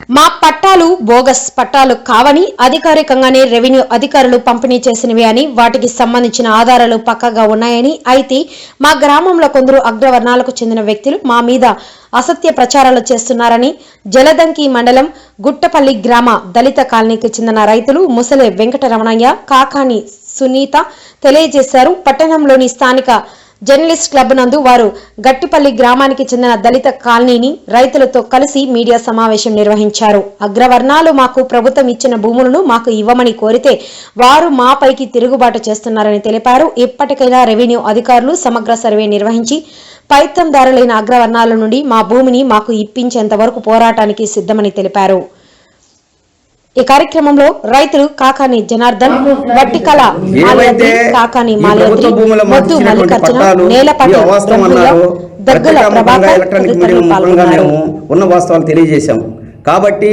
మా పట్టాలు బోగస్ పట్టాలు కావని అధికారికంగానే రెవెన్యూ అధికారులు పంపిణీ చేసినవి అని వాటికి సంబంధించిన ఆధారాలు పక్కగా ఉన్నాయని అయితే మా గ్రామంలో కొందరు అగ్రవర్ణాలకు చెందిన వ్యక్తులు మా మీద అసత్య ప్రచారాలు చేస్తున్నారని జలదంకి మండలం గుట్టపల్లి గ్రామ దళిత కాలనీకి చెందిన రైతులు ముసలే వెంకటరమణయ్య కాకాని సునీత తెలియజేశారు. పట్టణంలోని స్థానిక జర్నలిస్ట్ క్లబ్ నందు వారు గట్టిపల్లి గ్రామానికి చెందిన దళిత కాలనీని రైతులతో కలిసి మీడియా సమావేశం నిర్వహించారు. అగ్రవర్ణాలు మాకు ప్రభుత్వం ఇచ్చిన భూములను మాకు ఇవ్వమని కోరితే వారు మాపైకి తిరుగుబాటు చేస్తున్నారని తెలిపారు. ఇప్పటికైనా రెవెన్యూ అధికారులు సమగ్ర సర్వే నిర్వహించి పైత్తందారులైన అగ్రవర్ణాల నుండి మా భూమిని మాకు ఇప్పించేంత వరకు పోరాటానికి సిద్ధమని తెలిపారు. ఈ కార్యక్రమంలో రైతులు కాకాని జనార్దన్ వట్టికల కాకాని మాకు మొద్దు మల్లికార్జున మీడియా ముఖంగా పాల్గొన్నారు. ఉన్న వాస్తవాలు తెలియజేశాం. కాబట్టి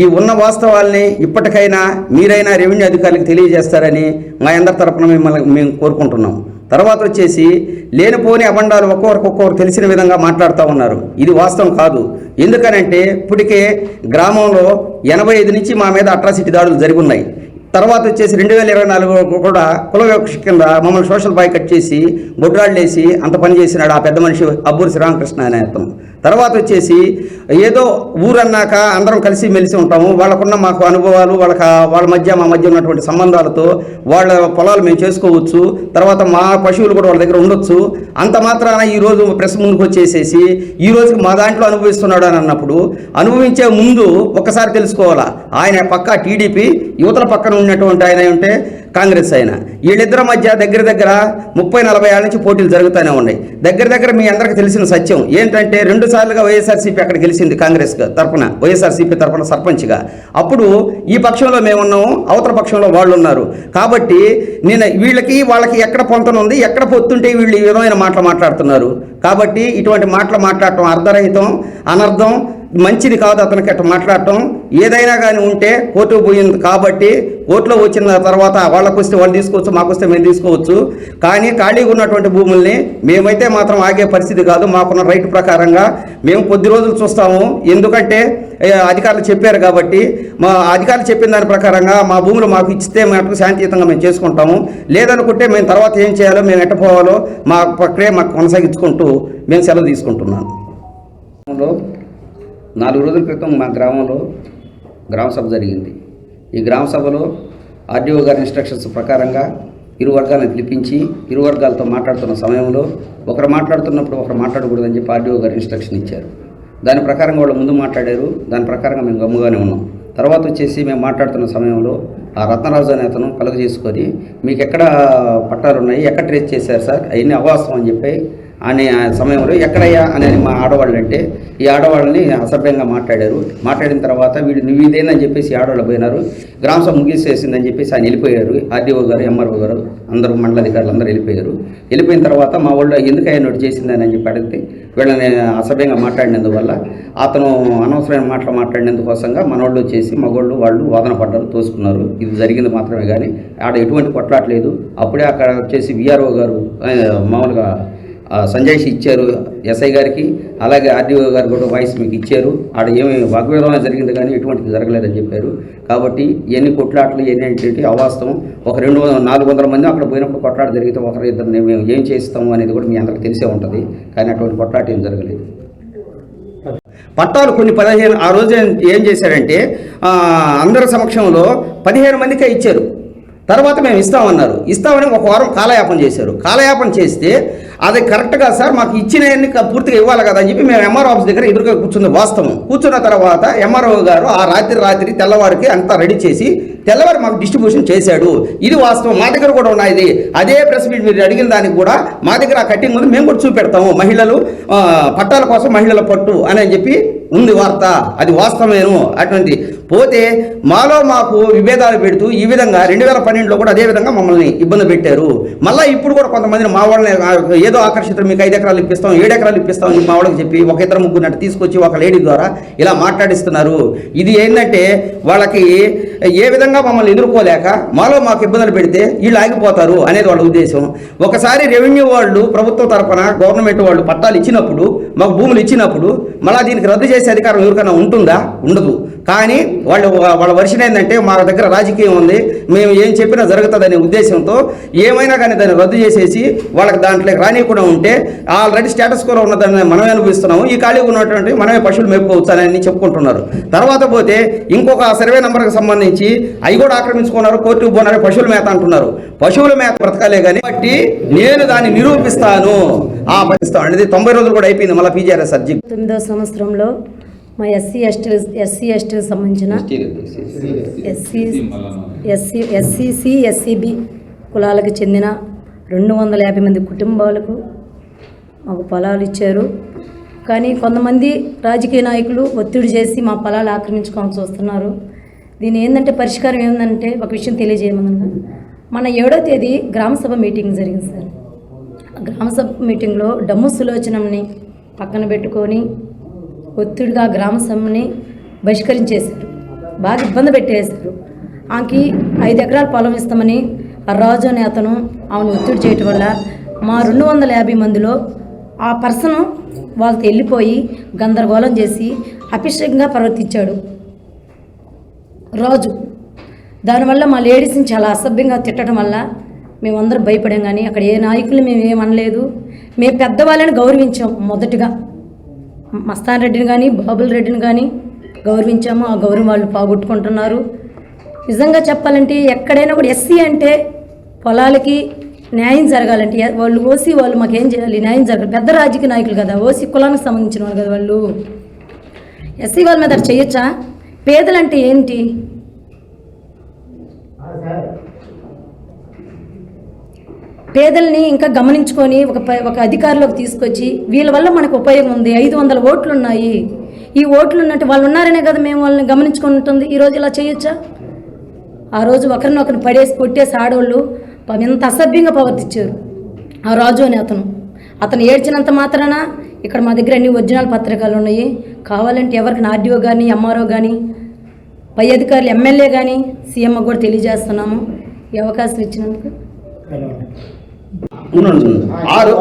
ఈ ఉన్న వాస్తవాల్ని ఇప్పటికైనా మీరైనా రెవెన్యూ అధికారులకు తెలియజేస్తారని మా అందరి తరపున మిమ్మల్ని మేము కోరుకుంటున్నాం. తర్వాత వచ్చేసి లేనిపోని అబండాలు ఒక్కొక్కరికి ఒక్కొక్కరు తెలిసిన విధంగా మాట్లాడుతూ ఉన్నారు. ఇది వాస్తవం కాదు. ఎందుకనంటే ఇప్పటికే గ్రామంలో ఎనభై ఐదు నుంచి మా మీద అట్రాసిటీ దాడులు జరిగి ఉన్నాయి తర్వాత వచ్చేసి రెండు వేల ఇరవై నాలుగు కూడా కుల వివక్ష కింద మమ్మల్ని సోషల్ బాయ్ కట్ చేసి గొడ్రాళ్ళు వేసి అంత పని చేసినాడు ఆ పెద్ద మనిషి అబ్బూరి శ్రీరామకృష్ణ అనే అతను. తర్వాత వచ్చేసి ఏదో ఊరన్నాక అందరం కలిసి మెలిసి ఉంటాము. వాళ్ళకున్న మాకు అనుభవాలు వాళ్ళకి వాళ్ళ మధ్య మా మధ్య ఉన్నటువంటి సంబంధాలతో వాళ్ళ పొలాలు మేము చేసుకోవచ్చు. తర్వాత మా పశువులు కూడా వాళ్ళ దగ్గర ఉండొచ్చు. అంత మాత్రాన ఈ రోజు ప్రెస్ ముందుకు వచ్చేసేసి ఈ రోజుకి మా దాంట్లో అనుభవిస్తున్నాడు అని అన్నప్పుడు అనుభవించే ముందు ఒక్కసారి తెలుసుకోవాలా? ఆయన పక్క టీడీపీ యువతల పక్కన ఉన్నటువంటి ఆయన ఉంటే కాంగ్రెస్ ఆయన. వీళ్ళిద్దరి మధ్య దగ్గర దగ్గర ముప్పై నలభై ఏళ్ళ నుంచి పోటీలు జరుగుతూనే ఉన్నాయి. దగ్గర దగ్గర మీ అందరికీ తెలిసిన సత్యం ఏంటంటే రెండు సార్లుగా వైఎస్ఆర్సీపీ అక్కడ గెలిచింది కాంగ్రెస్ తరఫున వైఎస్ఆర్సీపీ తరపున సర్పంచ్గా. అప్పుడు ఈ పక్షంలో మేము ఉన్నాము అవతల పక్షంలో వాళ్ళు ఉన్నారు కాబట్టి నేను వీళ్ళకి వాళ్ళకి ఎక్కడ పొంతనుంది ఎక్కడ పొత్తుంటే వీళ్ళు ఈ విధమైన మాటలు మాట్లాడుతున్నారు. కాబట్టి ఇటువంటి మాటలు మాట్లాడటం అర్ధరహితం అనర్థం మంచిది కాదు అతనికి అట్లా మాట్లాడటం. ఏదైనా కానీ ఉంటే కోర్టు పోయింది కాబట్టి కోర్టులో వచ్చిన తర్వాత వాళ్ళకు వస్తే వాళ్ళు తీసుకోవచ్చు మాకు వస్తే మేము తీసుకోవచ్చు. కానీ ఖాళీగా ఉన్నటువంటి భూముల్ని మేమైతే మాత్రం ఆగే పరిస్థితి కాదు. మాకున్న రైట్ ప్రకారంగా మేము కొద్ది రోజులు చూస్తాము. ఎందుకంటే అధికారులు చెప్పారు కాబట్టి మా అధికారులు చెప్పిన దాని ప్రకారంగా మా భూములు మాకు ఇచ్చితే మేము శాంతియుతంగా మేము చేసుకుంటాము. లేదనుకుంటే మేము తర్వాత ఏం చేయాలో మేము ఎట్టపోవాలో మా ప్రక్రియ మాకు కొనసాగించుకుంటూ మేము సెలవు తీసుకుంటున్నాను నాలుగు రోజుల క్రితం మా గ్రామంలో గ్రామ సభ జరిగింది. ఈ గ్రామ సభలో ఆర్డీఓ గారి ఇన్స్ట్రక్షన్స్ ప్రకారంగా ఇరు వర్గాలను పిలిపించి ఇరు వర్గాలతో మాట్లాడుతున్న సమయంలో ఒకరు మాట్లాడుతున్నప్పుడు ఒకరు మాట్లాడకూడదని చెప్పి ఆర్డీఓ గారు ఇన్స్ట్రక్షన్ ఇచ్చారు. దాని ప్రకారంగా వాళ్ళు ముందు మాట్లాడారు. దాని ప్రకారంగా మేము గమ్ముగానే ఉన్నాం. తర్వాత వచ్చేసి మేము మాట్లాడుతున్న సమయంలో ఆ రత్నరాజు అనే అతను కలుగ చేసుకొని మీకు ఎక్కడ పట్టాలు ఉన్నాయి ఎక్కడ ట్రేస్ చేశారు సార్? అవన్నీ అవాస్తవం అని చెప్పి అనే సమయంలో ఎక్కడయ్యా అని మా ఆడవాళ్ళు అంటే ఈ ఆడవాళ్ళని అసభ్యంగా మాట్లాడారు. మాట్లాడిన తర్వాత వీడు నువ్వు ఇదేనని చెప్పేసి ఆడవాళ్ళు పోయినారు. గ్రామ సభ ముగిసేసిందని చెప్పేసి ఆయన వెళ్ళిపోయారు. ఆర్డీఓ గారు ఎంఆర్ఓ గారు అందరూ మండలాధికారులు అందరూ వెళ్ళిపోయారు. వెళ్ళిపోయిన తర్వాత మా వాళ్ళు ఎందుకు ఆయన నోటి చేసిందని అని చెప్పి అడిగితే వీళ్ళని అసభ్యంగా మాట్లాడినందువల్ల అతను అనవసరమైన మాటలు మాట్లాడినందుకోసంగా మనోళ్ళు వచ్చేసి మగోళ్ళు వాళ్ళు వాదన పడ్డారు తోసుకున్నారు. ఇది జరిగింది మాత్రమే కానీ ఆడ ఎటువంటి కొట్లాట్లేదు. అప్పుడే అక్కడ వచ్చేసి విఆర్ఓ గారు మామూలుగా ఆ, సంజయ్ ఇచ్చారు ఎస్ఐ గారికి అలాగే ఆర్డీఓ గారు కూడా వాయిస్ మీకు ఇచ్చారు. ఆడ ఏమి వాగ్వేదం జరిగింది కానీ ఎటువంటిది జరగలేదని చెప్పారు. కాబట్టి ఎన్ని కొట్లాట్లు ఎన్ని ఏంటి అవాస్తవం. ఒక రెండు వందల నాలుగు వందల మంది అక్కడ పోయినప్పుడు కొట్లాట జరిగితే ఒకరు ఇద్దరు మేము ఏం చేస్తాము అనేది కూడా మీ అందరికీ తెలిసే ఉంటుంది. కానీ అటువంటి కొట్లాట ఏం జరగలేదు. పట్టాలు కొన్ని పదిహేను ఆ రోజు ఏం- చేశారంటే అందరి సమక్షంలో పదిహేను మందికే ఇచ్చారు. తర్వాత మేము ఇస్తామన్నారు. ఇస్తామని ఒక వారం కాలయాపన చేశారు. కాలయాపన చేస్తే అది కరెక్ట్గా సార్ మాకు ఇచ్చినవన్నీ పూర్తిగా ఇవ్వాలి కదా అని చెప్పి మేము ఎంఆర్ఓ ఆఫీస్ దగ్గర ఎదురుగా కూర్చుంది వాస్తవం. కూర్చున్న తర్వాత ఎంఆర్ఓ గారు ఆ రాత్రి రాత్రి తెల్లవారికి అంతా రెడీ చేసి తెల్లవారు మాకు డిస్ట్రిబ్యూషన్ చేశాడు. ఇది వాస్తవం. మా దగ్గర కూడా ఉన్నది అదే ప్రెస్ మీట్ మీరు అడిగిన దానికి కూడా మా దగ్గర ఆ కట్టింగ్ ఉంది మేము కూడా చూపెడతాము. మహిళలు పట్టాల కోసం మహిళల పట్టు అని అని చెప్పి ఉంది వార్త. అది వాస్తవమేను. అటువంటి పోతే మాలో మాకు విభేదాలు పెడుతూ ఈ విధంగా రెండు వేల పన్నెండులో కూడా అదే విధంగా మమ్మల్ని ఇబ్బంది పెట్టారు. మళ్ళీ ఇప్పుడు కూడా కొంతమందిని మా వాళ్ళని ఏదో ఆకర్షితులు మీకు ఐదు ఎకరాలు ఇప్పిస్తాం ఏడు ఎకరాలు ఇప్పిస్తాం మా వాళ్ళకి చెప్పి ఒక ఇద్దరు ముగ్గురు తీసుకొచ్చి ఒక లేడీ ద్వారా ఇలా మాట్లాడిస్తున్నారు. ఇది ఏంటంటే వాళ్ళకి ఏ విధంగా మమ్మల్ని ఎదుర్కోలేక మాలో మాకు ఇబ్బందులు పెడితే వీళ్ళు ఆగిపోతారు అనేది వాళ్ళ ఉద్దేశం. ఒకసారి రెవెన్యూ వాళ్ళు ప్రభుత్వం తరఫున గవర్నమెంట్ వాళ్ళు పట్టాలు ఇచ్చినప్పుడు మాకు భూములు ఇచ్చినప్పుడు మళ్ళీ దీనికి రద్దు చేసే అధికారం ఎవరికైనా ఉంటుందా? ఉండదు. కానీ వాళ్ళు వాళ్ళ వర్షన్ ఏంటంటే మా దగ్గర రాజకీయం ఉంది మేము ఏం చెప్పినా జరుగుతుందనే ఉద్దేశంతో ఏమైనా కానీ దాన్ని రద్దు చేసేసి వాళ్ళకి దాంట్లోకి రానియకుండా ఉంటే ఆల్రెడీ స్టేటస్ కూడా ఉన్నదాన్ని మనమే అనుభవిస్తున్నాము. ఈ ఖాళీగా ఉన్నటువంటి మనమే పశువులు మేపుకోవచ్చు అని చెప్పుకుంటున్నారు. తర్వాత పోతే ఇంకొక సర్వే నెంబర్కి సంబంధించి అవి కూడా ఆక్రమించుకున్నారు కోర్టుకు పోనారు పశువుల మేత అంటున్నారు. పశువుల మేత బ్రతకాలే కానీ బట్టి నేను దాన్ని నిరూపిస్తాను. ఆ పట్టిస్తాను అనేది తొంభై రోజులు కూడా అయిపోయింది మళ్ళీ పీజీఆర్ఎస్ అర్జీ. తొమ్మిదో సంవత్సరంలో మా ఎస్సీ ఎస్టీ ఎస్సీ ఎస్టీకి సంబంధించిన ఎస్సీ ఎస్సీ ఎస్సీసీ ఎస్సీబి కులాలకు చెందిన రెండు వందల యాభై మంది కుటుంబాలకు మాకు పొలాలు ఇచ్చారు. కానీ కొంతమంది రాజకీయ నాయకులు ఒత్తిడి చేసి మా పొలాలు ఆక్రమించుకోవాలని చూస్తున్నారు దీని ఏంటంటే పరిష్కారం ఏంటంటే ఒక విషయం తెలియజేయమనగా మన ఏడో తేదీ గ్రామసభ మీటింగ్ జరిగింది సార్. గ్రామసభ మీటింగ్లో డమ్ము సులోచనంని పక్కన పెట్టుకొని ఒత్తిడిగా గ్రామసభని బహిష్కరించేశారు. బాగా ఇబ్బంది పెట్టేశారు. ఆమెకి ఐదు ఎకరాల పొలం ఇస్తామని రాజు అనే అతను ఆమెను ఒత్తిడి చేయటం వల్ల మా రెండు వందల యాభై మందిలో ఆ పర్సన్ వాళ్ళతో వెళ్ళిపోయి గందరగోళం చేసి అపిష్టంగా ప్రవర్తించాడు. రాజు. దానివల్ల మా లేడీస్ని చాలా అసభ్యంగా తిట్టడం వల్ల మేమందరం భయపడాం కానీ అక్కడ ఏ నాయకులు మేము ఏమనలేదు మేము పెద్దవాళ్ళని గౌరవించాం మొదటగా. మస్తాన్ రెడ్డిని కానీ బాబుల్ రెడ్డిని కానీ గౌరవించాము. ఆ గౌరవం వాళ్ళు పోగొట్టుకుంటున్నారు. నిజంగా చెప్పాలంటే ఎక్కడైనా కూడా ఎస్సీ అంటే పొలాలకి న్యాయం జరగాలంటే వాళ్ళు ఓసీ వాళ్ళు మాకేం చేయాలి? న్యాయం జరగాలి. పెద్ద రాజకీయ నాయకులు కదా. ఓసీ కులానికి సంబంధించిన వాళ్ళు కదా వాళ్ళు. ఎస్సీ వాళ్ళ మీద చేయొచ్చా? పేదలంటే ఏంటి? పేదల్ని ఇంకా గమనించుకొని ఒక ఒక అధికారిలోకి తీసుకొచ్చి వీళ్ళ వల్ల మనకు ఉపయోగం ఉంది. ఐదు వందల ఓట్లు ఉన్నాయి ఈ ఓట్లు ఉన్నట్టు వాళ్ళు ఉన్నారనే కదా మేము వాళ్ళని గమనించుకొని ఉంటుంది ఈరోజు ఇలా చేయొచ్చా? ఆ రోజు ఒకరినొకరిని పడేసి కొట్టేసి ఆడవాళ్ళు ఎంత అసభ్యంగా ప్రవర్తించారు. ఆ రాజు అని అతను. అతను ఏడ్చినంత మాత్రాన ఇక్కడ మా దగ్గర అన్ని ఒరిజినల్ పత్రికలు ఉన్నాయి. కావాలంటే ఎవరికి ఆర్డీఓ కానీ ఎంఆర్ఓ కానీ పై అధికారులు ఎమ్మెల్యే కానీ సీఎం కూడా తెలియజేస్తున్నాము. ఈ అవకాశం ఇచ్చినందుకు. ఆరు